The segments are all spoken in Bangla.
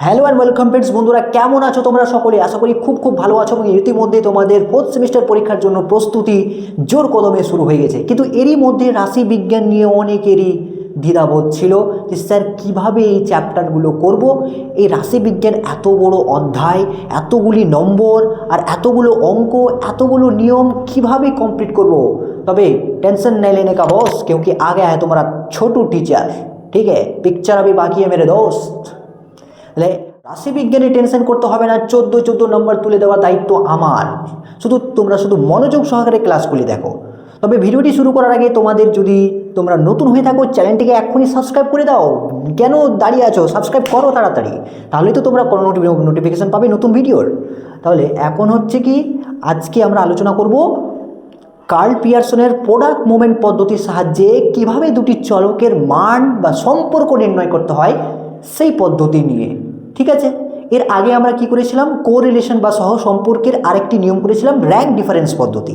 হ্যালো অ্যান্ড ওয়েলকাম ফ্রেন্ডস বন্ধুরা কেমন আছো তোমরা সকলে আশা করি খুব খুব ভালো আছো এবং ইতিমধ্যে তোমাদের ফোর্থ সেমিস্টার পরীক্ষার জন্য প্রস্তুতি জোর কদমে শুরু হয়ে গেছে কিন্তু এরই মধ্যে রাশি বিজ্ঞান নিয়ে অনেকেরই দ্বিধাবোধ ছিল যে স্যার কীভাবে এই চ্যাপ্টারগুলো করব এই রাশি বিজ্ঞান এত বড় অধ্যায় এতগুলি নম্বর আর এতগুলো অঙ্ক এতগুলো নিয়ম কিভাবে কমপ্লিট করব তবে टेंशन नहीं लेने का बॉस क्योंकि आ गया है तुम्हारा छोटू टीचर ठीक है पिक्चर अभी बाकी है मेरे दोस्त তাহলে রাশিবিজ্ঞানে টেনশন করতে হবে না চোদ্দো চোদ্দো নম্বর তুলে দেওয়ার দায়িত্ব আমার শুধু তোমরা শুধু মনোযোগ সহকারে ক্লাসগুলি দেখো তবে ভিডিওটি শুরু করার আগে তোমাদের যদি তোমরা নতুন হয়ে থাকো চ্যানেলটিকে এক্ষুনি সাবস্ক্রাইব করে দাও কেন দাঁড়িয়ে আছো সাবস্ক্রাইব করো তাড়াতাড়ি তাহলেই তো তোমরা কোনো নোটিফিকেশান পাবে নতুন ভিডিওর তাহলে এখন হচ্ছে কি আজকে আমরা আলোচনা করব কার্ল পিয়ারসনের প্রোডাক্ট মুভমেন্ট পদ্ধতির সাহায্যে কীভাবে দুটি চলকের মান বা সম্পর্ক নির্ণয় করতে হয়, সেই পদ্ধতি নিয়ে। ঠিক আছে? এর আগে আমরা কি করেছিলাম? কোরিলেশন বা সহ সম্পর্কের আরেকটি নিয়ম করেছিলাম র্যাঙ্ক ডিফারেন্স পদ্ধতি।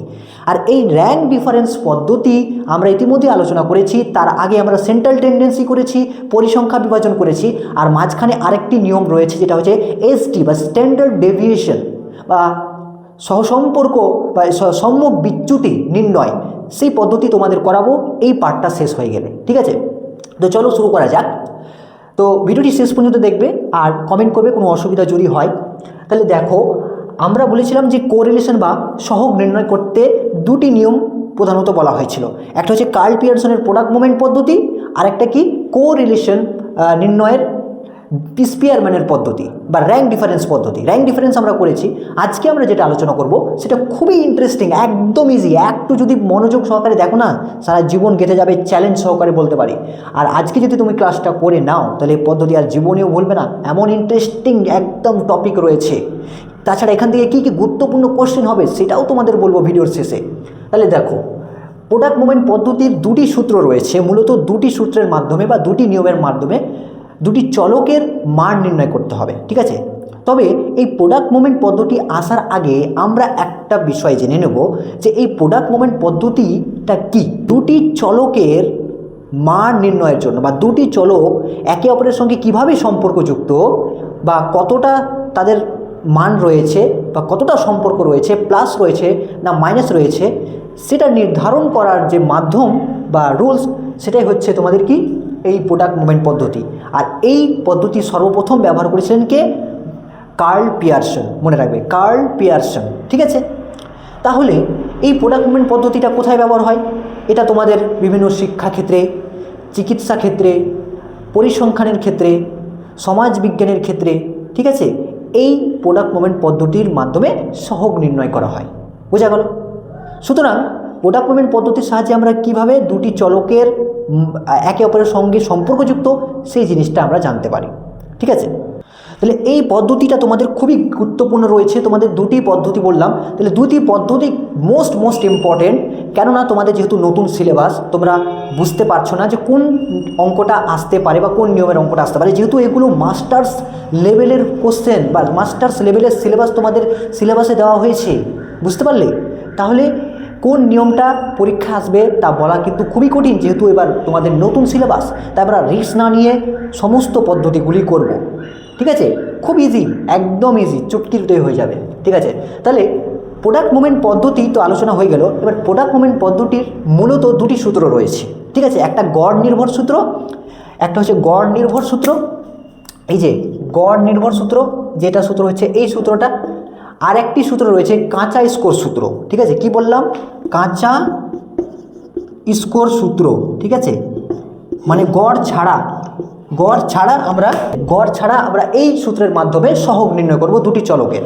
আর এই র্যাঙ্ক ডিফারেন্স পদ্ধতি আমরা ইতিমধ্যে আলোচনা করেছি, তার আগে আমরা সেন্ট্রাল টেন্ডেন্সি করেছি, পরিসংখ্যা বিভাজন করেছি, আর মাঝখানে আরেকটি নিয়ম রয়েছে, যেটা হচ্ছে এসটি বা স্ট্যান্ডার্ড ডেভিয়েশন বা সহসম্পর্ক বা সম্যক বিচ্যুতি নির্ণয়, সেই পদ্ধতি তোমাদের করাবো, এই পার্টটা শেষ হয়ে গেলে, ঠিক আছে? তো চলো শুরু করা যাক। তো ভিডিওটি শেষ পর্যন্ত দেখবে, আর কমেন্ট করবে, কোনো অসুবিধা যদি হয়, তাহলে দেখো, আমরা বলেছিলাম যে কোরিলেশন বা সহগ নির্ণয় করতে দুটি নিয়ম প্রধানত বলা হয়েছিল। একটা হচ্ছে কার্ল পিয়ারসনের প্রোডাক্ট মুভমেন্ট পদ্ধতি আর একটা কি কোরিলেশন নির্ণয়ের স্পিয়ারম্যানের পদ্ধতি বা র্যাঙ্ক ডিফারেন্স পদ্ধতি। র্যাঙ্ক ডিফারেন্স আমরা করেছি। আজকে আমরা যেটা আলোচনা করব, সেটা খুবই ইন্টারেস্টিং একদম ইজি একটু যদি মনোযোগ সহকারে দেখো না, সারা জীবন গেঁথে যাবে চ্যালেঞ্জ সহকারে বলতে পারি। আর আজকে যদি তুমি ক্লাসটা করে নাও, তাহলে এই পদ্ধতি আর জীবনেও ভুলবে না। এমন ইন্টারেস্টিং একদম টপিক রয়েছে। তাছাড়া এখান থেকে কী কী গুরুত্বপূর্ণ কোশ্চেন হবে, সেটাও তোমাদের বলব ভিডিওর শেষে। তাহলে দেখো প্রোডাক্ট মুভমেন্ট পদ্ধতির দুটি সূত্র রয়েছে। মূলত দুটি সূত্রের মাধ্যমে বা দুটি নিয়মের মাধ্যমে দুটি চলকের মান নির্ণয় করতে হবে, ঠিক আছে? তবে এই প্রোডাক্ট মুভমেন্ট পদ্ধতি আসার আগে আমরা একটা বিষয় জেনে নেব যে এই প্রোডাক্ট মুভমেন্ট পদ্ধতিটা কি। দুটি চলকের মান নির্ণয়ের জন্য বা দুটি চলক একে অপরের সঙ্গে কীভাবে সম্পর্কযুক্ত বা কতটা তাদের মান রয়েছে বা কতটা সম্পর্ক রয়েছে প্লাস রয়েছে না মাইনাস রয়েছে, সেটা নির্ধারণ করার যে মাধ্যম বা রুলস সেটাই হচ্ছে তোমাদের কি? এই প্রোডাক্ট মুভমেন্ট পদ্ধতি। আর এই পদ্ধতি সর্বপ্রথম ব্যবহার করেছিলেন কে? কার্ল পিয়ারসন, মনে রাখবে, কার্ল পিয়ারসন, ঠিক আছে? তাহলে এই প্রোডাক্ট মুভমেন্ট পদ্ধতিটা কোথায় ব্যবহার হয়? এটা তোমাদের বিভিন্ন শিক্ষাক্ষেত্রে, চিকিৎসা ক্ষেত্রে, পরিসংখ্যানের ক্ষেত্রে, সমাজ বিজ্ঞানের ক্ষেত্রে, ঠিক আছে? এই প্রোডাক্ট মুভমেন্ট পদ্ধতির মাধ্যমে সহগ নির্ণয় করা হয়। বোঝা গেল? সুতরাং প্রোডাক্ট মুভমেন্ট পদ্ধতির সাহায্যে আমরা কীভাবে দুটি চলকের একে অপরের সঙ্গে সম্পর্কযুক্ত সেই জিনিসটা আমরা জানতে পারি। ঠিক আছে? তাহলে এই পদ্ধতিটা তোমাদের খুবই গুরুত্বপূর্ণ রয়েছে। তোমাদের দুটি পদ্ধতি বললাম। তাহলে দুটি পদ্ধতি মোস্ট মোস্ট ইম্পর্টেন্ট কেননা তোমাদের যেহেতু নতুন সিলেবাস তোমরা বুঝতে পারছ না যে কোন অঙ্কটা আসতে পারে বা কোন নিয়মের অঙ্কটা আসতে পারে। যেহেতু এগুলো মাস্টার্স লেভেলের কোশ্চেন বা মাস্টার্স লেভেলের সিলেবাস তোমাদের সিলেবাসে দেওয়া হয়েছে। বুঝতে পারলে? তাহলে কোন নিয়মটা পরীক্ষা আসবে তা বলা কিন্তু খুবই কঠিন, যেহেতু এবার তোমাদের নতুন সিলেবাস তাই আমরা রিস্ক না নিয়ে সমস্ত পদ্ধতিগুলি করব। ঠিক আছে? খুব ইজি একদম ইজি চুটকিতে হয়ে যাবে। ঠিক আছে? তাহলে প্রোডাক্ট মুভমেন্ট পদ্ধতি তো আলোচনা হয়ে গেল। এবার প্রোডাক্ট মুভমেন্ট পদ্ধতির মূলত দুটি সূত্র রয়েছে। ঠিক আছে? একটা গড় নির্ভর সূত্র, একটা হচ্ছে গড় নির্ভর সূত্র। এই যে গড় নির্ভর সূত্র, যেটা সূত্র হচ্ছে এই সূত্রটা আর একটি সূত্র রয়েছে, কাঁচা স্কোর সূত্র। ঠিক আছে? কি বললাম? কাঁচা স্কোর সূত্র। ঠিক আছে? মানে গড় ছাড়া গড় ছাড়া আমরা, গড় ছাড়া আমরা এই সূত্রের মাধ্যমে সহগ নির্ণয় করব দুটি চলকের।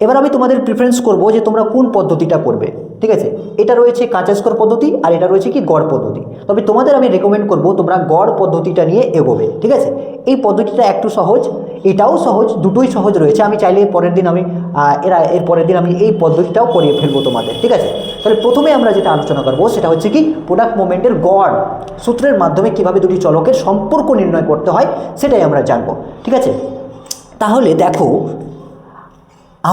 এবার আমি তোমাদের প্রিফারেন্স করব যে তোমরা কোন পদ্ধতিটা করবে। ঠিক আছে? এটা রয়েছে কাঁচা স্কোর পদ্ধতি আর এটা রয়েছে কি গড় পদ্ধতি। তবে তোমাদের আমি রেকমেন্ড করব তোমরা গড় পদ্ধতিটা নিয়ে এগোবে। ঠিক আছে? এই পদ্ধতিটা একটু সহজ, এটাও সহজ, দুটোই সহজ রয়েছে। আমি চাইলে পরের দিন আমি এরা, এর পরের দিন আমি এই পদ্ধতিটাও করিয়ে ফেলব তোমাদের, ঠিক আছে? তাহলে প্রথমে আমরা যেটা আলোচনা করব, সেটা হচ্ছে কি প্রোডাক্ট মুভমেন্টের গড়, সূত্রের মাধ্যমে কীভাবে দুটি চলকের সম্পর্ক নির্ণয় করতে হয়, সেটাই আমরা জানব, ঠিক আছে? তাহলে দেখো,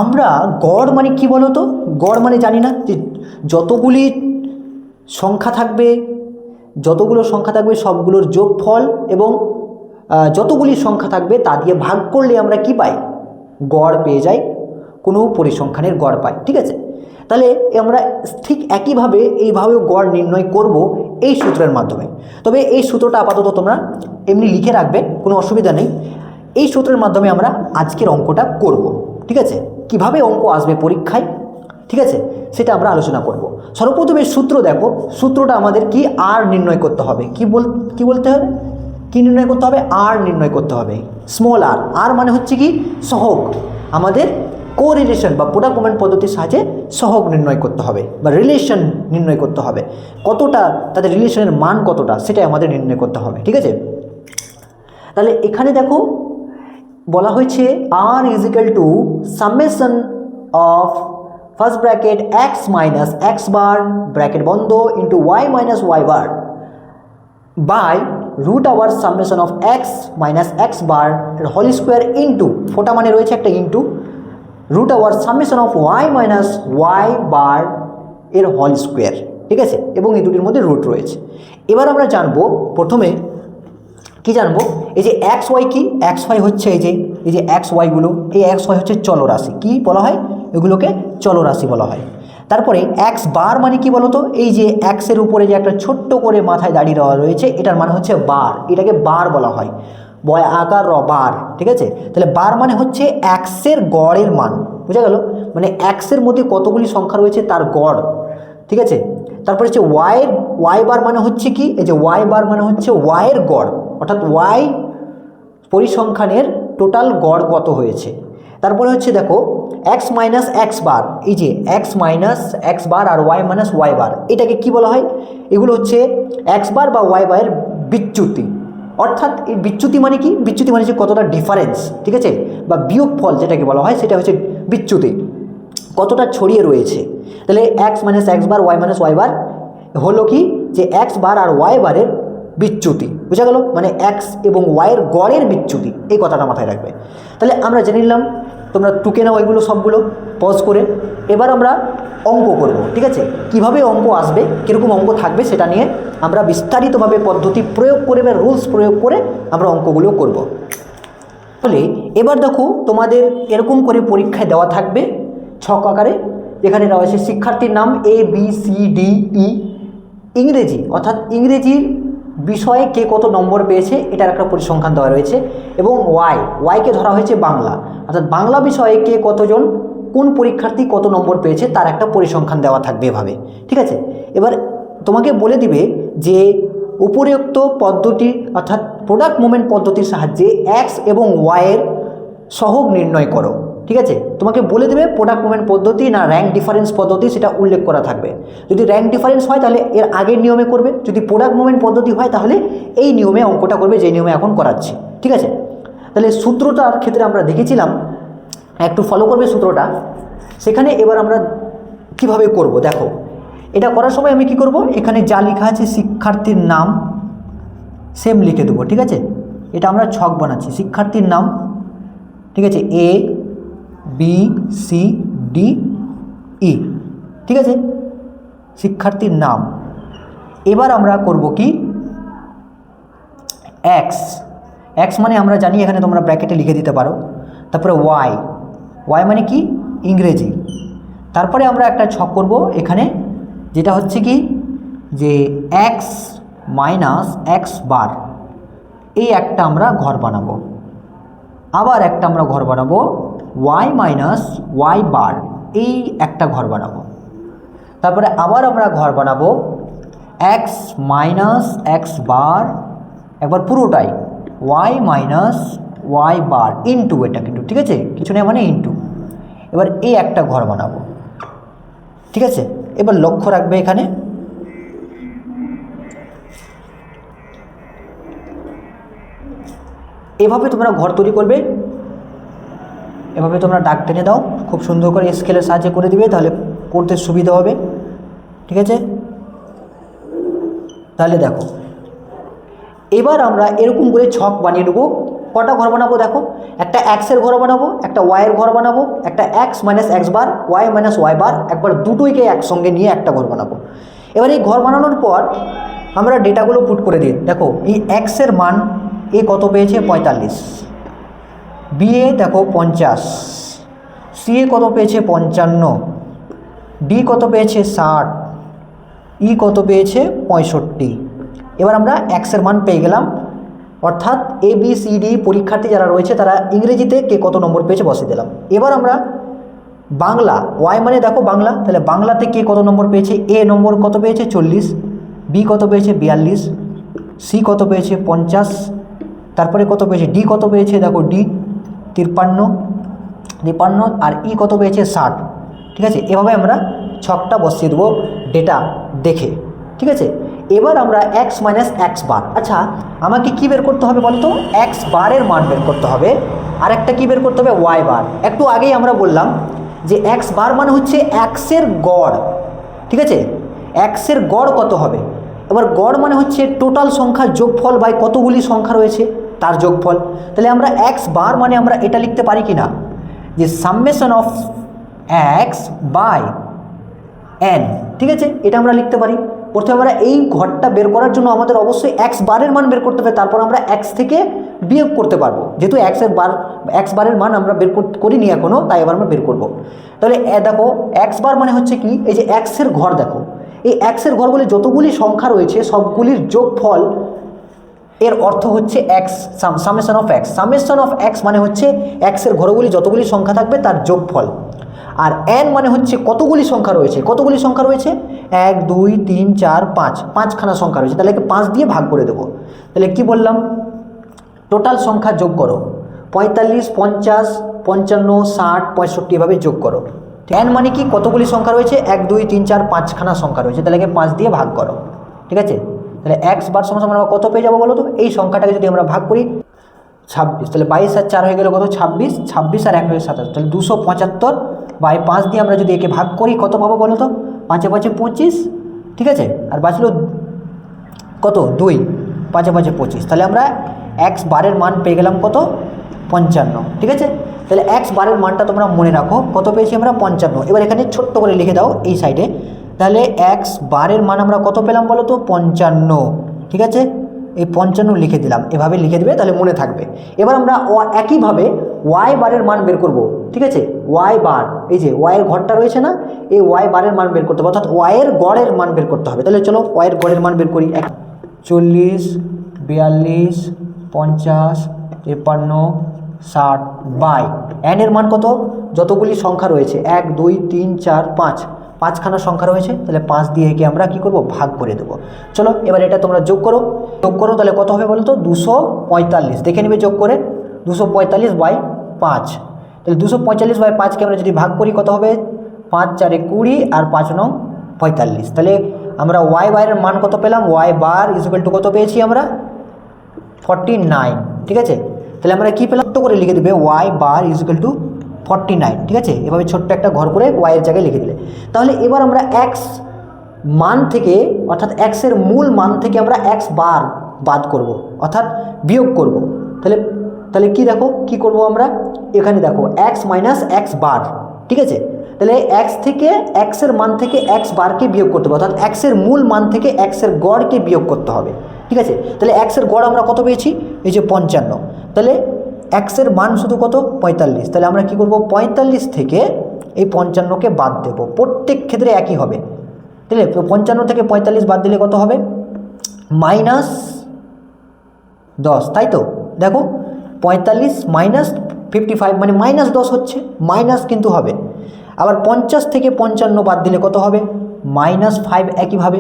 আমরা গড় মানে কি বলো তো গড় মানে জানি না, যে যতগুলি সংখ্যা থাকবে, যতগুলো সংখ্যা থাকবে সবগুলোর যোগফল এবং যতগুলি সংখ্যা থাকবে তা দিয়ে ভাগ করলে আমরা কি পাই? গড় পেয়ে যাই, কোনো পরিসংখ্যানের গড় পাই, ঠিক আছে? তাহলে আমরা ঠিক একইভাবে এইভাবেও গড় নির্ণয় করব এই সূত্রের মাধ্যমে। তবে এই সূত্রটা আপাতত তোমরা এমনি লিখে রাখবে, কোনো অসুবিধা নেই। এই সূত্রের মাধ্যমে আমরা আজকের অঙ্কটা করব, ঠিক আছে? কীভাবে অঙ্ক আসবে পরীক্ষায়, ঠিক আছে? সেটা আমরা আলোচনা করব। সর্বপ্রথমে সূত্র দেখো, সূত্রটা আমাদের কি আর নির্ণয় করতে হবে? কি বল, কি বলতে হবে? কি নির্ণয় করতে হবে? আর নির্ণয় করতে হবে। স্মল আর আর মানে হচ্ছে কি? সহগ। আমাদের কো রিলেশন বা প্রোডাক্ট পদ্ধতির সাহায্যে সহগ নির্ণয় করতে হবে বা রিলেশন নির্ণয় করতে হবে। কতটা? তাদের রিলেশনের মান কতটা? সেটাই আমাদের নির্ণয় করতে হবে। ঠিক আছে? তাহলে এখানে দেখো, বলা হয়েছে R is equal to summation of first bracket x minus x bar bracket বন্ধ into y minus y bar by root over summation of x minus x bar whole square into ফোটা মানে রয়েছে একটা into root over summation of y minus y bar এর হোল স্কোয়ার ঠিক আছে? এবং এই দুটির মধ্যে রুট রয়েছে। এবার আমরা জানব, প্রথমে কি জানব? এই যে এক্স ওয়াই কি? এক্স ওয়াই হচ্ছে এই যে এই যে এক্স ওয়াইগুলো এই এক্স ওয়াই হচ্ছে চলরাশি। কি বলা হয়? এগুলোকে চলরাশি বলা হয়। তারপরে এক্স বার মানে কি বলতো? এই যে এক্সের উপরে যে একটা ছোট্ট করে মাথায় দাঁড়িয়ে দেওয়া রয়েছে, এটার মানে হচ্ছে বার এটাকে বার বলা হয়। বয় আকার র বার ঠিক আছে? তাহলে বার মানে হচ্ছে এক্সের গড়ের মান। বুঝা গেল? মানে এক্সের মধ্যে কতগুলি সংখ্যা রয়েছে তার গড়। ঠিক আছে? তারপরে হচ্ছে ওয়াইয়ের ওয়াই বার মানে হচ্ছে কি? এই যে ওয়াই বার মানে হচ্ছে ওয়াইয়ের গড়। অর্থাৎ ওয়াই পরিসংখ্যানের টোটাল গড় কত হয়েছে? তারপরে হচ্ছে দেখো এক্স মাইনাস এক্স বার এই যে এক্স মাইনাস এক্স বার আর ওয়াই মাইনাস ওয়াই বার এটাকে কি বলা হয়? এগুলো হচ্ছে এক্স বার বা ওয়াই বারের বিচ্যুতি। অর্থাৎ এই বিচ্যুতি মানে কি? বিচ্যুতি মানে হচ্ছে কতটা ডিফারেন্স ঠিক আছে? বা বিয়োগ ফল যেটাকে বলা হয়, সেটা হচ্ছে বিচ্যুতি। কতটা ছড়িয়ে রয়েছে। তাহলে x minus x bar y minus y bar হলো কি? যে এক্স বার আর ওয়াই বারের বিচ্যুতি। বুঝা গেল? মানে এক্স এবং ওয়াইয়ের গড়ের বিচ্যুতি, এই কথাটা মাথায় রাখবে। তাহলে আমরা জেনে নিলাম, তোমরা টুকে নাও এগুলো সবগুলো পজ করে। এবার আমরা অঙ্ক করব, ঠিক আছে? কীভাবে অঙ্ক আসবে, কীরকম অঙ্ক থাকবে সেটা নিয়ে আমরা বিস্তারিতভাবে পদ্ধতি প্রয়োগ করে বা রুলস প্রয়োগ করে আমরা অঙ্কগুলো করব। তাহলে এবার দেখো, তোমাদের এরকম করে পরীক্ষায় দেওয়া থাকবে ছক আকারে। যেখানে রয়েছে শিক্ষার্থীর নাম A B C D E ইংরেজি। অর্থাৎ ইংরেজির বিষয়ে কে কত নম্বর পেয়েছে, এটার একটা পরিসংখ্যান দেওয়া রয়েছে, এবং ওয়াই ওয়াইকে ধরা হয়েছে বাংলা। অর্থাৎ বাংলা বিষয়ে কে কতজন, কোন পরীক্ষার্থী কত নম্বর পেয়েছে, তার একটা পরিসংখ্যান দেওয়া থাকবে এভাবে। ঠিক আছে? এবার তোমাকে বলে দিবে যে উপরিউক্ত পদ্ধতি, অর্থাৎ প্রোডাক্ট মুভমেন্ট পদ্ধতির সাহায্যে এক্স এবং ওয়াইয়ের সহগ নির্ণয় করো। ঠিক আছে? তোমাকে বলে দেবে প্রোডাক্ট মুভমেন্ট পদ্ধতি না র্যাঙ্ক ডিফারেন্স পদ্ধতি সেটা উল্লেখ করা থাকবে। যদি র্যাঙ্ক ডিফারেন্স হয় তাহলে এর আগের নিয়মে করবে। যদি প্রোডাক্ট মুভমেন্ট পদ্ধতি হয় তাহলে এই নিয়মে অঙ্কটা করবে যে নিয়মে এখন করাচ্ছি। ঠিক আছে? তাহলে সূত্রটার ক্ষেত্রে আমরা দেখেছিলাম, একটু ফলো করবে সূত্রটা। সেখানে এবার আমরা কীভাবে করব? দেখো, এটা করার সময় আমি কি করব? এখানে যা লেখা আছে শিক্ষার্থীর নাম সেম লিখে দেবো, ঠিক আছে? এটা আমরা ছক বানাচ্ছি, শিক্ষার্থীর নাম, ঠিক আছে? A B C D E ঠিক আছে? শিক্ষার্থীর নাম। এবার আমরা করব কি? এক্স এক্স মানে আমরা জানি এখানে তোমরা ব্র্যাকেটে লিখে দিতে পারো। তারপরে ওয়াই ওয়াই মানে কি? ইংরেজি। তারপরে আমরা একটা ছক করব এখানে, যেটা হচ্ছে কি? যে এক্স মাইনাস এক্স বার এই একটা আমরা ঘর বানাবো। আবার একটা আমরা ঘর বানাবো ওয়াই মাইনাস ওয়াই বার এই একটা ঘর বানাবো। তারপরে আবার আমরা ঘর বানাবো এক্স মাইনাস এক্স বার একবার পুরোটাই y minus y bar into এটা কিন্তু ঠিক আছে? কিছু নেই মানে ইন্টু এবার এই একটা ঘর বানাবো। ঠিক আছে? এবার লক্ষ্য রাখবে এখানে। এভাবে তোমরা ঘর তৈরি করবে। এভাবে তোমরা ডাক টেনে দাও, খুব সুন্দর করে স্কেলের সাহায্যে করে দিবে, তাহলে করতে সুবিধা হবে। ঠিক আছে? তাহলে দেখো, এবার আমরা এরকম করে ছক বানিয়ে নেব। কটা ঘর বানাবো দেখো? একটা এক্সের ঘর বানাবো, একটা ওয়াইয়ের ঘর বানাবো, একটা x minus x bar y minus y bar একবার দুটোইকে একসঙ্গে নিয়ে একটা ঘর বানাবো। এবার এই ঘর বানানোর পর আমরা ডেটাগুলো পুট করে দিই। দেখো, এই এক্সের মান এ কত পেয়েছে? পঁয়তাল্লিশ। বি এ দেখো পঞ্চাশ। সি এ কত পেয়েছে পঞ্চান্ন? ডি কত পেয়েছে ষাট? ই কত পেয়েছে পঁয়ষট্টি? এবার আমরা এক্সের মান পেয়ে গেলাম। অর্থাৎ এ, বি, সি, ডি পরীক্ষার্থী যারা রয়েছে, তারা ইংরেজিতে কে কত নম্বর পেয়েছে বসিয়ে দিলাম। এবার আমরা বাংলা, ওয়াই মানে দেখো বাংলা, তাহলে বাংলাতে কে কত নম্বর পেয়েছে? এ নম্বর কত পেয়েছে? চল্লিশ। বি কত পেয়েছে? বিয়াল্লিশ। সি কত পেয়েছে? পঞ্চাশ। তারপরে কত পেয়েছে? ডি কত পেয়েছে? দেখো ডি তিপ্পান্ন তিপ্পান্ন আর ই কত পেয়েছে? ষাট। ঠিক আছে? এভাবে আমরা ছকটা বসিয়ে দেবো ডেটা দেখে। ঠিক আছে? এবার আমরা এক্স মাইনাস এক্স বার আচ্ছা আমাকে কি বের করতে হবে বলতো? এক্স বারের মান বের করতে হবে। আর একটা কী বের করতে হবে? ওয়াই বার একটু আগেই আমরা বললাম যে এক্স বার মানে হচ্ছে এক্সের গড়। ঠিক আছে? এক্সের গড় কত হবে? এবার গড় মানে হচ্ছে টোটাল সংখ্যার যোগফল বাই কতগুলি সংখ্যা রয়েছে? তার যোগফল। তাহলে আমরা এক্স বার মানে আমরা এটা লিখতে পারি কি না যে summation of x by n ঠিক আছে? এটা আমরা লিখতে পারি। প্রথমে আমরা এই ঘরটা বের করার জন্য আমাদের অবশ্যই এক্স বারের মান বের করতে হবে। তারপর আমরা এক্স থেকে বিয়োগ করতে পারব। যেহেতু এক্সের বার এক্স বারের মান আমরা বের কর- করিনি এখনও তাই এবার আমরা বের করব। তাহলে দেখো এক্স বার মানে হচ্ছে কি? এই যে এক্সের ঘর দেখো। এই এক্সের ঘরগুলি যতগুলি সংখ্যা রয়েছে, সবগুলির যোগফল এর অর্থ হচ্ছে x summation of x summation of x মানে হচ্ছে এক্সের ঘরগুলি যতগুলি সংখ্যা থাকবে তার যোগফল। আর এন মানে হচ্ছে কতগুলি সংখ্যা রয়েছে? কতগুলি সংখ্যা রয়েছে? এক, দুই, তিন, চার, পাঁচ। পাঁচখানা সংখ্যা রয়েছে। তাহলে পাঁচ দিয়ে ভাগ করে দেবো। তাহলে কি বললাম? টোটাল সংখ্যা যোগ করো। পঁয়তাল্লিশ, পঞ্চাশ, পঞ্চান্ন, ষাট, পঁয়ষট্টি এভাবে যোগ করো। এন মানে কি? কতগুলি সংখ্যা রয়েছে? এক, দুই, তিন, চার, পাঁচখানা সংখ্যা রয়েছে। তাহলে পাঁচ দিয়ে ভাগ করো। ঠিক আছে? তাহলে এক্স বার সমান আমরা কত পেয়ে যাব বলো তো? এই সংখ্যাটাকে যদি আমরা ভাগ করি, ছাব্বিশ, তাহলে বাইশ আর চার হয়ে গেলে কত? ছাব্বিশ ছাব্বিশ আর এক হয়ে সাতাশ, তাহলে দুশো পঁচাত্তর বাই পাঁচ দিয়ে আমরা যদি একে ভাগ করি, কত পাবো বলো তো? পাঁচে পাঁচে পঁচিশ, ঠিক আছে? আর বাঁচলো কত? দুই, পাঁচে পাঁচে পঁচিশ, তাহলে আমরা এক্স বারের মান পেয়ে গেলাম কত? পঞ্চান্ন, ঠিক আছে? তাহলে এক্স বারের মানটা তোমরা মনে রাখো, কত পেয়েছি আমরা? পঞ্চান্ন। এবার এখানে ছোট্ট করে লিখে দাও এই সাইডে তাহলে এক্স বারের মান আমরা কত পেলাম বলো তো? পঞ্চান্ন। ঠিক আছে? এই পঞ্চান্ন লিখে দিলাম। এভাবে লিখে দেবে, তাহলে মনে থাকবে। এবার আমরা একইভাবে ওয়াই বারের মান বের করব। ঠিক আছে? Y bar. এই যে ওয়াইয়ের ঘরটা রয়েছে না? এই ওয়াই বারের মান বের করতে হবে। অর্থাৎ ওয়াইয়ের গড়ের মান বের করতে হবে। তাহলে চলো ওয়াইয়ের গড়ের মান বের করি। এক চল্লিশ, বিয়াল্লিশ, পঞ্চাশ, তিপ্পান্ন, ষাট, বাই। এনের মান কত? যতগুলি সংখ্যা রয়েছে। এক, দুই, তিন, চার, পাঁচ। পাঁচখানা সংখ্যা রয়েছে, তাহলে পাঁচ দিয়ে একে আমরা কি করব? ভাগ করে দেবো। চলো, এবার এটা তোমরা যোগ করো। যোগ করো, তাহলে কত হবে বলো তো দুশো পঁয়তাল্লিশ। দেখে নেবে যোগ করে। দুশো পঁয়তাল্লিশ বাই পাঁচ। তাহলে দুশো পঁয়তাল্লিশ বাই পাঁচকে আমরা যদি ভাগ করি, কত হবে? পাঁচ, চারে কুড়ি আর পাঁচ নং পঁয়তাল্লিশ। তাহলে আমরা ওয়াই বাইরের মান কত পেলাম? ওয়াই বার ইজুকাল টু কত পেয়েছি আমরা? Forty nine. ঠিক আছে? তাহলে আমরা কী পেলাম? তো করে লিখে দেবে? Y bar is equal to forty nine ঠিক আছে? এভাবে ছোট্ট একটা ঘর করে ওয়াইয়ের জায়গায় লিখে দিলে। তাহলে এবার আমরা এক্স মান থেকে, অর্থাৎ এক্সের মূল মান থেকে আমরা এক্স বার বাদ করব, অর্থাৎ বিয়োগ করব। তাহলে তাহলে কি দেখো? কি করব আমরা? এখানে দেখো এক্স মাইনাস এক্স বার, ঠিক আছে? তাহলে এক্স থেকে এক্সের মান থেকে এক্স বারকে বিয়োগ করতে হবে, অর্থাৎ এক্সের মূল মান থেকে এক্সের গড়কে বিয়োগ করতে হবে, ঠিক আছে? তাহলে এক্সের গড় আমরা কত পেয়েছি? এই যে পঞ্চান্ন। তাহলে এক্সের মান শুধু কত? পঁয়তাল্লিশ। তাহলে আমরা কি করব? পঁয়তাল্লিশ থেকে এই পঞ্চান্নকে বাদ দেব। প্রত্যেক ক্ষেত্রে একই হবে। আছে পঞ্চান্ন থেকে পঁয়তাল্লিশ বাদ দিলে কত হবে? মাইনাস দশ। তাই তো? দেখো, পঁয়তাল্লিশ মাইনাস ফিফটি ফাইভ মানে মাইনাস দশ হচ্ছে। মাইনাস কিন্তু হবে। আবার পঞ্চাশ থেকে পঞ্চান্ন বাদ দিলে কত হবে? মাইনাস ফাইভ একইভাবে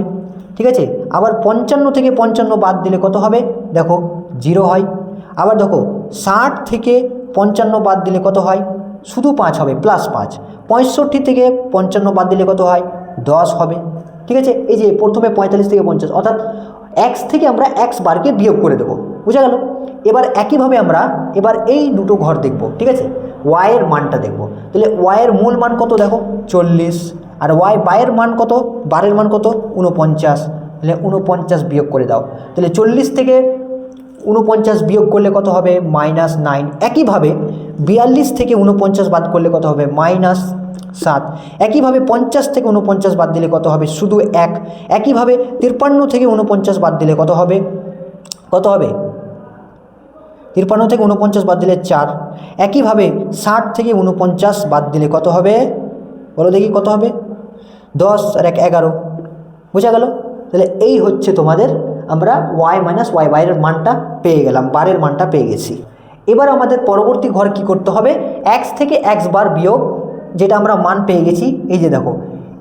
ঠিক আছে? আবার পঞ্চান্ন থেকে পঞ্চান্ন বাদ দিলে কত হবে? দেখো, জিরো হয়। আবার দেখো ষাট থেকে পঞ্চান্ন বাদ দিলে কত হয়? শুধু পাঁচ হবে প্লাস পাঁচ। পঁয়ষট্টি থেকে পঞ্চান্ন বাদ দিলে কত হয়? দশ হবে। ঠিক আছে? এই যে প্রথমে পঁয়তাল্লিশ থেকে পঞ্চাশ, অর্থাৎ এক্স থেকে আমরা এক্স বারকে বিয়োগ করে দেবো। বুঝা গেল? এবার একইভাবে আমরা এবার এই দুটো ঘর দেখব, ঠিক আছে? ওয়াইয়ের মানটা দেখব। তাহলে ওয়াইয়ের মূল মান কত দেখো? চল্লিশ। আর ওয়াই বাইয়ের মান কত? বারের মান কত? উনপঞ্চাশ তাহলে উনপঞ্চাশ বিয়োগ করে দাও। তাহলে চল্লিশ থেকে উনপঞ্চাশ বিয়োগ করলে কত হবে? Minus nine. একইভাবে বিয়াল্লিশ থেকে উনপঞ্চাশ বাদ করলে কত হবে? মাইনাস সাত। একইভাবে পঞ্চাশ থেকে উনপঞ্চাশ বাদ দিলে কত হবে? শুধু এক। একইভাবে তিপ্পান্ন থেকে উনপঞ্চাশ বাদ দিলে কত হবে? কত হবে? তিরপান্ন থেকে উনপঞ্চাশ বাদ দিলে চার। একইভাবে ষাট থেকে উনপঞ্চাশ বাদ দিলে কত হবে? বলো দেখি কত হবে? দশ আর এক এগারো। বোঝা গেল? তাহলে এই হচ্ছে তোমাদের আমরা ওয়াই মাইনাস ওয়াই বাইরের মানটা পেয়ে গেলাম বারের মানটা পেয়ে গেছি। এবার আমাদের পরবর্তী ঘর কি করতে হবে? এক্স থেকে এক্স বার বিয়োগ, যেটা আমরা মান পেয়ে গেছি, এই যে দেখো,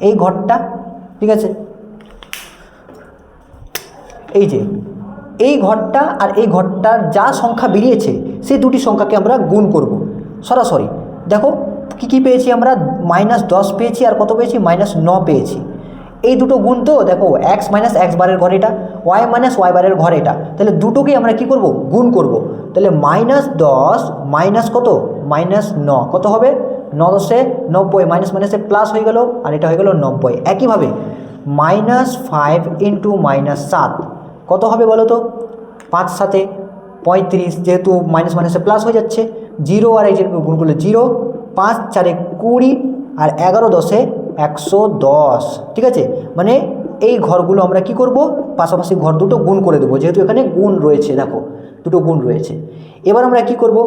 এই ঘরটা, ঠিক আছে? এই যে, এই ঘরটা আর এই ঘরটার যা সংখ্যা বেরিয়েছে, সেই দুটি সংখ্যাকে আমরা গুণ করব। সরাসরি, দেখো, কী কী পেয়েছি আমরা? মাইনাস দশ পেয়েছি আর কত পেয়েছি? মাইনাস ন পেয়েছি। এই দুটো গুণ তো দেখো এক্স মাইনাস এক্স বারের ঘর এটা ওয়াই মাইনাস ওয়াই বারের ঘর এটা। তাহলে দুটোকেই আমরা কি করব? গুণ করব। তাহলে মাইনাস দশ মাইনাস কত? মাইনাস ন। কত হবে? ন দশে নব্বই মাইনাস মাইনাসে প্লাস হয়ে গেল, আর এটা হয়ে গেল নব্বই। একইভাবে মাইনাস ফাইভ ইন্টু মাইনাস সাত। কত হবে বলো তো? পাঁচ সাতে পঁয়ত্রিশ, যেহেতু মাইনাস মাইনাসে প্লাস হয়ে যাচ্ছে। জিরো আর এই যে গুণ করলে জিরো পাঁচ চারে কুড়ি আর এগারো দশে একশো দশ, ঠিক আছে? মানে এই ঘরগুলো আমরা কি করব? পাশাপাশি ঘর দুটো গুণ করে দেবো, যেহেতু এখানে গুণ রয়েছে, দেখো, দুটো গুণ রয়েছে। এবার আমরা কি করব?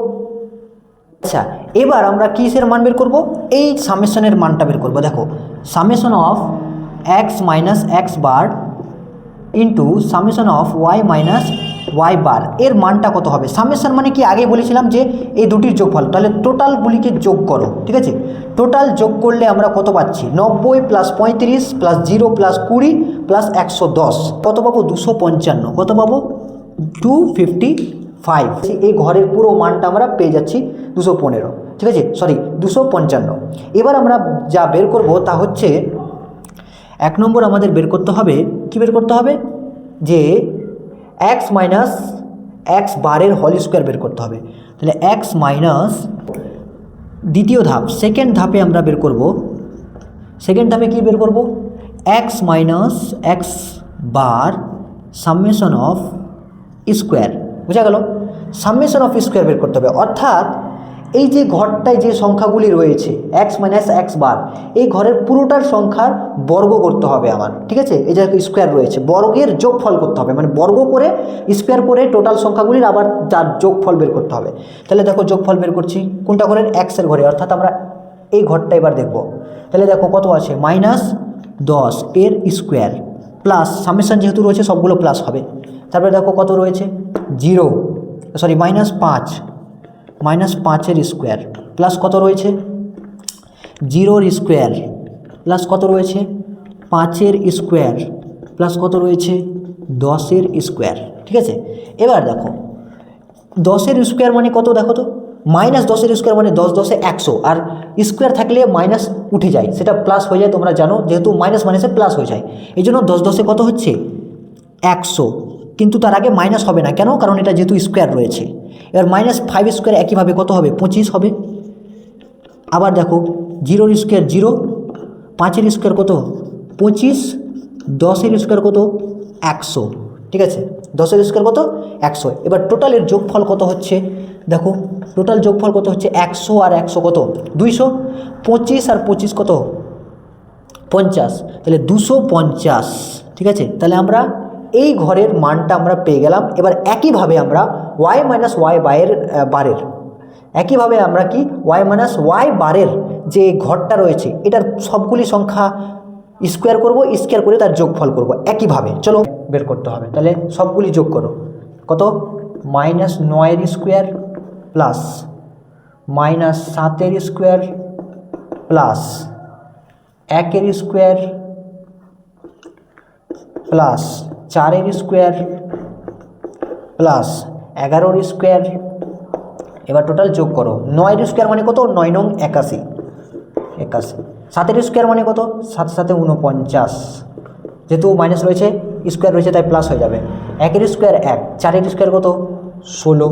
আচ্ছা এবার আমরা কিসের মান বের করব? এই সামেশনের মানটা বের করব, দেখো। Summation of x minus x bar into summation of y minus y bar এর মানটা কত হবে? সামেশন মানে কি? আগে বলেছিলাম যে এই দুটির যোগফল, তাহলে টোটালগুলিকে যোগ করো, ঠিক আছে? টোটাল যোগ করলে আমরা কত পাচ্ছি? নব্বই প্লাস পঁয়ত্রিশ প্লাস জিরো প্লাস কুড়ি প্লাস একশো দশ। কত পাবো? দুশো পঞ্চান্ন। কত পাবো? টু ফিফটি ফাইভ এই ঘরের পুরো মানটা আমরা পেয়ে যাচ্ছি দুশো পনেরো। ঠিক আছে? সরি দুশো পঞ্চান্ন। এবার আমরা যা বের করব তা হচ্ছে, এক নম্বর আমাদের বের করতে হবে, কি বের করতে হবে? যে এক্স মাইনাস এক্স বারের হল স্কোয়ার বের করতে হবে। তাহলে এক্স মাইনাস দ্বিতীয় ধাপ সেকেন্ড ধাপে আমরা বের করব। সেকেন্ড ধাপে কি বের করব? X minus x bar summation of square বোঝা গেল? সামেশন অফ স্কোয়ার বের করতে হবে। অর্থাৎ এই যে ঘরটায় যে সংখ্যাগুলি রয়েছে এক্স মাইনাস এক্স বার এই ঘরের পুরোটার সংখ্যার বর্গ করতে হবে আমার, ঠিক আছে? এই যে স্কোয়ার রয়েছে, বর্গের যোগফল করতে হবে মানে বর্গ করে স্কোয়ার করে টোটাল সংখ্যাগুলির আবার যার যোগফল বের করতে হবে। তাহলে দেখো যোগফল বের করছি, কোনটা ঘরের? এক্সের ঘরে, অর্থাৎ আমরা এই ঘরটা এবার দেখব। তাহলে দেখো কত আছে? মাইনাস দশ এর স্কোয়ার প্লাস সামেশন যেহেতু রয়েছে, সবগুলো প্লাস হবে। তারপরে দেখো কত রয়েছে? জিরো সরি মাইনাস পাঁচ মাইনাস পাঁচের স্কোয়ার, প্লাস কত রয়েছে? জিরোর স্কোয়ার, প্লাস কত রয়েছে? পাঁচের স্কোয়ার, প্লাস কত রয়েছে? দশের স্কোয়ার, ঠিক আছে? এবার দেখো, দশের স্কোয়ার মানে কত দেখো তো? মাইনাস দশের স্কোয়ার মানে দশ দশে একশো, আর স্কোয়ার থাকলে মাইনাস উঠে যায়, সেটা প্লাস হয়ে যায়, তোমরা জানো, যেহেতু মাইনাস মাইনাসে প্লাস হয়ে যায়, এই জন্য দশ দশে কত হচ্ছে? একশো, কিন্তু তার আগে মাইনাস হবে না, কেন? কারণ এটা যেহেতু স্কোয়ার রয়েছে। এবার মাইনাস ফাইভ স্কোয়ার একইভাবে কত হবে? পঁচিশ হবে। আবার দেখো জিরোর স্কোয়ার জিরো পাঁচের স্কোয়ার কত? পঁচিশ, দশের স্কোয়ার কত? একশো। ঠিক আছে? দশের স্কোয়ার কত? একশো। এবার টোটালের যোগফল কত হচ্ছে? দেখো টোটাল যোগফল কত হচ্ছে? একশো আর একশো কত? দুইশো। পঁচিশ আর পঁচিশ কত? পঞ্চাশ। তাহলে দুশো পঞ্চাশ। ঠিক আছে? তাহলে আমরা এই ঘরের মানটা আমরা পেয়ে গেলাম। এবার একইভাবে আমরা ওয়াই মাইনাস ওয়াই বাইয়ের বারের একইভাবে আমরা কি ওয়াই মাইনাস ওয়াই বারের যে ঘরটা রয়েছে, এটার সবগুলি সংখ্যা স্কোয়ার করব স্কোয়ার করে তার যোগফল করব। একইভাবে, চলো বের করতে হবে। তাহলে সবগুলি যোগ করো। কত? মাইনাস নয়ের স্কোয়ার প্লাস মাইনাস সাতের স্কোয়ার প্লাস একের স্কোয়ার প্লাস চারের স্কোয়ার প্লাস এগারোর স্কোয়ার এবার টোটাল যোগ করো। নয়ের স্কোয়ার মানে কত? নয় নং একাশি। একাশি। সাতের স্কোয়ার মানে কত? সাত সাথে উনপঞ্চাশ যেহেতু মাইনাস রয়েছে স্কোয়ার রয়েছে, তাই প্লাস হয়ে যাবে। একের স্কোয়ার এক, চারের স্কোয়ার কত? ষোলো।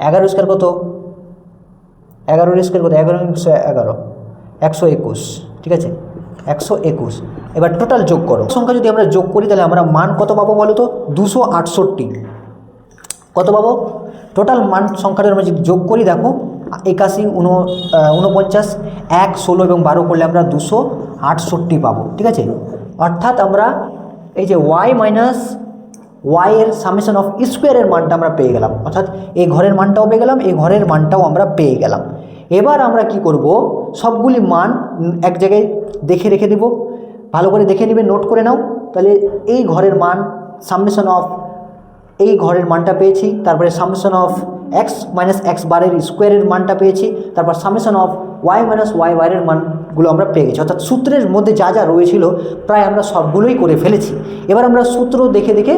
এগারো স্কোয়ার কত? এগারোর স্কোয়ার কত? এগারো একশো এগারো। একশো একুশ। ঠিক আছে? একশো একুশ। এবার টোটাল যোগ করো। সংখ্যা যদি আমরা যোগ করি, তাহলে আমরা মান কত পাবো বলো তো? দুশো আটষট্টি। কত পাবো? টোটাল মান সংখ্যাটা আমরা যদি যোগ করি, দেখো, একাশি, উন উনপঞ্চাশ এক, ষোলো এবং বারো করলে আমরা দুশো আটষট্টি পাবো, ঠিক আছে? অর্থাৎ আমরা এই যে ওয়াই মাইনাস ওয়াইয়ের সামেশন অফ স্কোয়ারের মানটা আমরা পেয়ে গেলাম, অর্থাৎ এই ঘরের মানটাও পেয়ে গেলাম, এই ঘরের মানটাও আমরা পেয়ে গেলাম। এবার আমরা কি করব? সবগুলি মান এক জায়গায় দেখে রেখে দিব, ভালো করে দেখে নেবে নোট করে নাও, তাহলে এই ঘরের মান সামেশন অফ এই ঘরের মানটা পেয়েছি, তারপরে summation of x minus x বারের স্কোয়ারের মানটা পেয়েছি, তারপর summation of y minus y বারের মানগুলো আমরা পেয়ে গেছি। অর্থাৎ সূত্রের মধ্যে যা যা রয়েছিল প্রায় আমরা সবগুলোই করে ফেলেছি। এবার আমরা সূত্র দেখে দেখে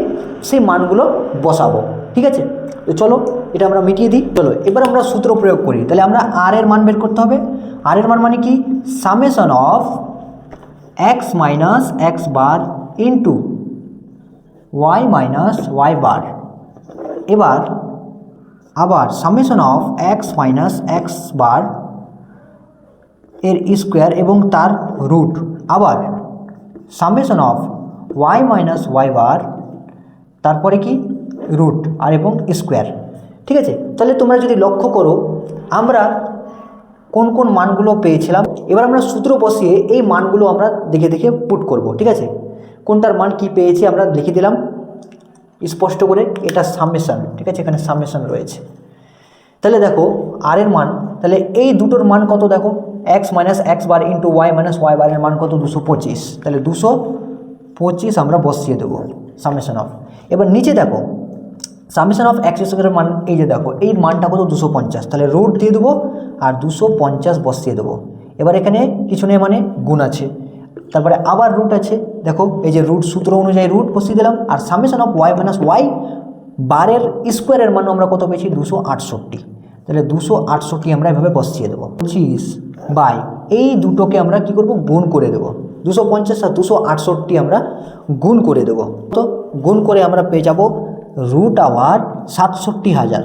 সেই মানগুলো বসাবো, ঠিক আছে? তো চলো, এটা আমরা মিটিয়ে দিই। চলো, এবার আমরা সূত্র প্রয়োগ করি। তাহলে আমরা আর এর মান বের করতে হবে। আর এর মান মানে কি? Summation of x minus x bar into y minus y bar এবার, আবার summation of x minus x bar এর স্কোয়ার এবং তার রুট আবার summation of y minus y bar তারপরে কি? রুট আর এবং স্কোয়ার ঠিক আছে? তাহলে তোমরা যদি লক্ষ্য করো, আমরা কোন কোন মানগুলো পেয়েছিলাম? এবার আমরা সূত্র বসিয়ে এই মানগুলো আমরা দেখে দেখে পুট করব, ঠিক আছে? কোনটার মান কি পেয়েছি আমরা লিখে দিলাম। স্পষ্ট করে এটা সামেশন, ঠিক আছে? এখানে সামেশন রয়েছে। তাহলে দেখো আর এর মান, তাহলে এই দুটোর মান কত দেখো? X minus x bar into y minus y বারের মান কত? দুশো পঁচিশ। তাহলে দুশো পঁচিশ আমরা বসিয়ে দেবো সামেশন অফ এবার নিচে দেখো, সামেশন অফ এক্স স্কোয়ারের মান, এই যে দেখো, এই মানটা কত? দুশো পঞ্চাশ। তাহলে রুট দিয়ে দেবো আর দুশো পঞ্চাশ বসিয়ে দেবো। এবার এখানে কিছু নেই মানে গুণ আছে। তারপরে আবার রুট আছে। দেখো, এই যে রুট সূত্র অনুযায়ী রুট বসিয়ে দিলাম, আর summation of y minus y বারের স্কোয়ারের মান আমরা কত পেয়েছি? দুশো আটষট্টি। তাহলে দুশো আটষট্টি আমরা এভাবে বসিয়ে দেবো। পঁচিশ বাই এই দুটোকে আমরা কি করব? গুণ করে দেবো। দুশো পঞ্চাশ আর দুশো আটষট্টি আমরা গুণ করে দেবো। তো গুণ করে আমরা পেয়ে যাব রুট আওয়ার সাতষট্টি হাজার।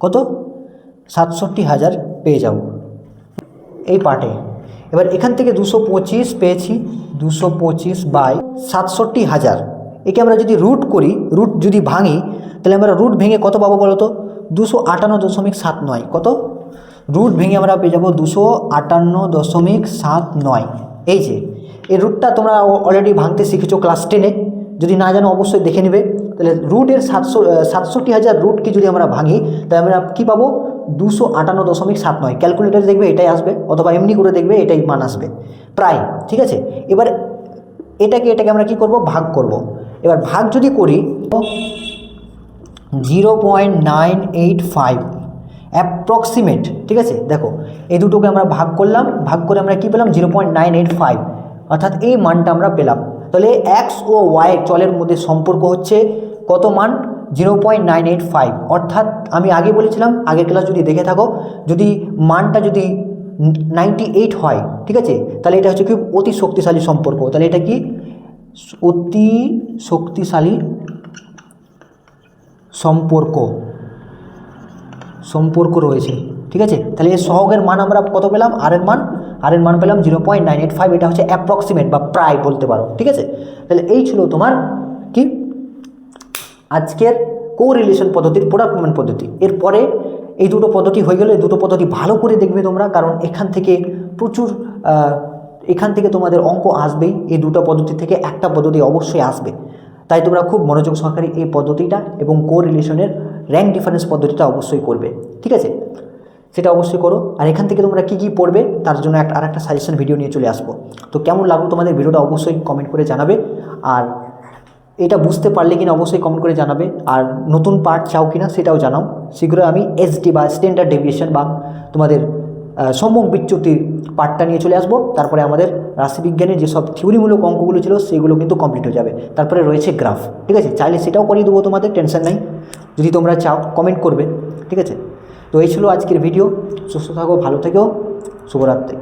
কত? সাতষট্টি হাজার পেয়ে যাব। এই পার্টে এবার এখান থেকে দুশো পঁচিশ পেয়েছি, দুশো পঁচিশ বাই সাতষট্টি হাজার। একে আমরা যদি রুট করি রুট যদি ভাঙি, তাহলে আমরা রুট ভেঙে কত পাবো বলো তো? দুশো আটান্ন দশমিক সাত নয়। কত? রুট ভেঙে আমরা পেয়ে যাব দুশো আটান্ন দশমিক সাত নয়। এই যে, এই রুটটা তোমরা অলরেডি ভাঙতে শিখেছো ক্লাস টেনে যদি না জানো, অবশ্যই দেখে নেবে। তাহলে রুটের সাতশো সাতষট্টি হাজার রুটকে যদি আমরা ভাঙি, তাহলে আমরা কী পাবো? দুশো আটান্ন দশমিক সাত নয়। ক্যালকুলেটারে দেখবে এটাই আসবে, অথবা এমনি করে দেখবে এটাই মান আসবে। প্রায়, ঠিক আছে? এবার এটাকে এটাকে আমরা কি করব? ভাগ করব। এবার ভাগ যদি করি, zero point nine eight five approximate ঠিক আছে? দেখো, এই দুটোকে আমরা ভাগ করলাম, ভাগ করে আমরা কি পেলাম? Zero point nine eight five. অর্থাৎ এই মানটা আমরা পেলাম। তাহলে এক্স ও ওয়াই চলের মধ্যে সম্পর্ক হচ্ছে কত মান? Zero point nine eight five অর্থাৎ আমি আগে বলেছিলাম, আগের ক্লাস যদি দেখে থাকো, যদি মানটা যদি নাইনটি এইট হয়, ঠিক আছে? তাহলে এটা হচ্ছে কি অতি শক্তিশালী সম্পর্ক। তাহলে এটা কি? অতি শক্তিশালী সম্পর্ক। সম্পর্ক রয়েছে, ঠিক আছে? তাহলে এর সহগের মান আমরা কত পেলাম? আর এর মান। আর এর মান পেলাম zero point nine eight five এটা হচ্ছে অ্যাপ্রক্সিমেট বা প্রায় বলতে পারো, ঠিক আছে? তাহলে এই ছিল তোমার কি আজকের কো রিলেশন পদ্ধতির প্রোডাক্ট মুভমেন্ট পদ্ধতি। এরপরে এই দুটো পদ্ধতি হয়ে গেলে এই দুটো পদ্ধতি ভালো করে দেখবে তোমরা, কারণ এখান থেকে প্রচুর এখান থেকে তোমাদের অঙ্ক আসবেই এই দুটো পদ্ধতি থেকে একটা পদ্ধতি অবশ্যই আসবে। তাই তোমরা খুব মনোযোগ সহকারে এই পদ্ধতিটা এবং কো রিলেশনের র্যাঙ্ক ডিফারেন্স পদ্ধতিটা অবশ্যই করবে, ঠিক আছে? সেটা অবশ্যই করো। আর এখান থেকে তোমরা কী কী পড়বে, তার জন্য একটা আর একটা সাজেশন ভিডিও নিয়ে চলে আসব। তো কেমন লাগল তোমাদের ভিডিওটা অবশ্যই কমেন্ট করে জানাবে। আর এটা বুঝতে পারলে কিনা অবশ্যই কমেন্ট করে জানাবে। আর নতুন পার্ট চাও কিনা সেটাও জানাও। শীঘ্রই আমি এসডি বা স্ট্যান্ডার্ড ডেভিয়েশন বা তোমাদের সম্মুখ বিচ্যুতির পার্টটা নিয়ে চলে আসব। তারপরে আমাদের রাশিবিজ্ঞানের যেসব থিওরিমূলক অঙ্কগুলো ছিল সেগুলো কিন্তু কমপ্লিট হয়ে যাবে। তারপরে রয়েছে গ্রাফ ঠিক আছে? চাইলে সেটাও করিয়ে দেবো তোমাদের টেনশন নাই। যদি তোমরা চাও কমেন্ট করবে, ঠিক আছে? তো এই ছিল আজকের ভিডিও সুস্থ থাকো, ভালো থেকো। শুভরাত্রি।